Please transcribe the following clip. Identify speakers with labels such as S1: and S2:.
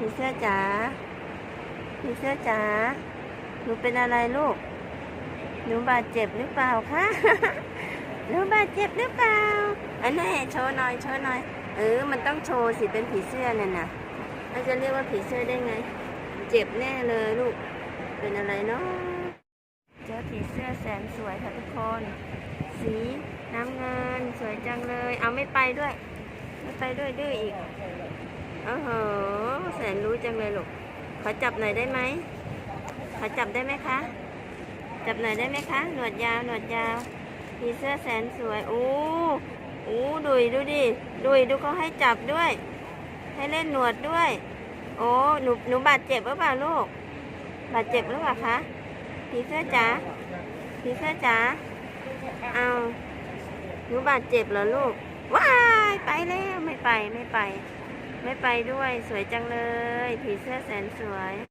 S1: ผีเสื้อจ๋าผีเสื้อจ๋าหนูเป็นอะไรลูก หนูบาดเจ็บหรือเปล่าคะหนูบาดเจ็บหรือเปล่าอันนี้โชว์หน่อยโชว์หน่อยเออ มันต้องโชว์สิเป็นผีเสื้อนั่นน่ะเราจะเรียกว่าผีเสื้อได้ไง เจ็บแน่เลยลูก เป็นอะไรเนาะเจอผีเสื้อแสนสวยค่ะทุกคน สีน้ำเงินสวยจังเลย เอาไม่ไปด้วย ไม่ไปด้วยดื้ออีกโอ้โหแส นรู้จังเลยลูกขอจับหน่อยได้ไหมขอจับได้ไหมคะ จับหน่อยได้ไหมคะ หนวดยาวหนวดยาวผีเสื้อแสนสวยโอ้โอ้ดุยดูดิดุยดูเขาให้จับด้วย ให้เล่นหนวดด้วย โอ้หนูหนูบาดเจ็บหรือเปล่าลูกบาดเจ็บหรือเปล่าคะผีเสื้อจ๋าผีเสื้อจ๋าเอาหนูบาดเจ็บเหรอลูกว้ายไปแล้วไม่ไปไม่ไป ไม่ไปด้วยสวยจังเลย ผีเสื้อแสนสวย